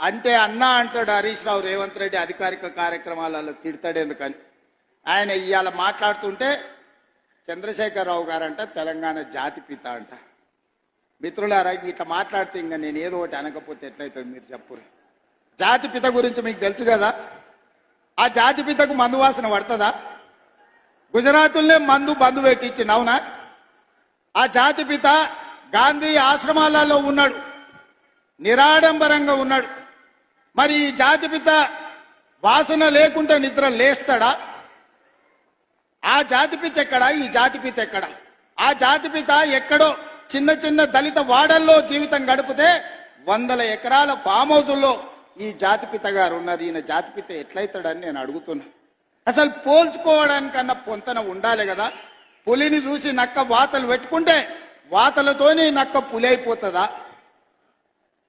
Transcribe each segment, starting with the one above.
అంటే అన్నా అంటాడు హరీష్ రావు రేవంత్ రెడ్డి అధికారిక కార్యక్రమాలలో తిడతాడు ఎందుకని ఆయన ఇవాళ మాట్లాడుతుంటే చంద్రశేఖరరావు గారంట తెలంగాణ జాతి పిత అంట. మిత్రులారా ఇట్లా మాట్లాడితే ఇంకా నేను ఏదో ఒకటి అనకపోతే ఎట్లయితుంది మీరు చెప్పురు. జాతి పిత గురించి మీకు తెలుసు కదా? ఆ జాతి పితకు మందు వాసన పడుతుందా? గుజరాతుల్నే మందు బంధు పెట్టించింది అవునా? ఆ జాతి పిత గాంధీ ఆశ్రమాలలో ఉన్నాడు. నిరాడంబరంగా ఉన్నాడు. మరి ఈ జాతిపిత వాసన లేకుండా నిద్ర లేస్తాడా? ఆ జాతిపిత ఎక్కడా? ఈ జాతిపిత ఎక్కడా? ఆ జాతిపిత ఎక్కడో చిన్న చిన్న దళిత వాడల్లో జీవితం గడిపితే వందల ఎకరాల ఫామ్ హౌజుల్లో ఈ జాతిపిత గారు ఉన్నది. ఈయన జాతిపిత ఎట్లయితాడని నేను అడుగుతున్నా. అసలు పోల్చుకోవడానికన్నా పొంతన ఉండాలి కదా. పులిని చూసి నక్క వాతలు పెట్టుకుంటే వాతలతోనే నక్క పులి అయిపోతుందా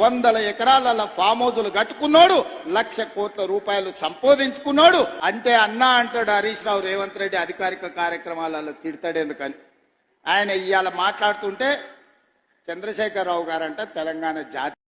వందల ఎకరాల ఫామ్ హౌజులు కట్టుకున్నాడు లక్ష కోట్ల రూపాయలు సంపాదించుకున్నాడు. అంటే అన్నా అంటాడు హరీష్ రావు రేవంత్ రెడ్డి అధికారిక కార్యక్రమాలలో తిడతాడు ఎందుకని? ఆయన ఇవాళ మాట్లాడుతుంటే చంద్రశేఖరరావు గారంట తెలంగాణ జాతి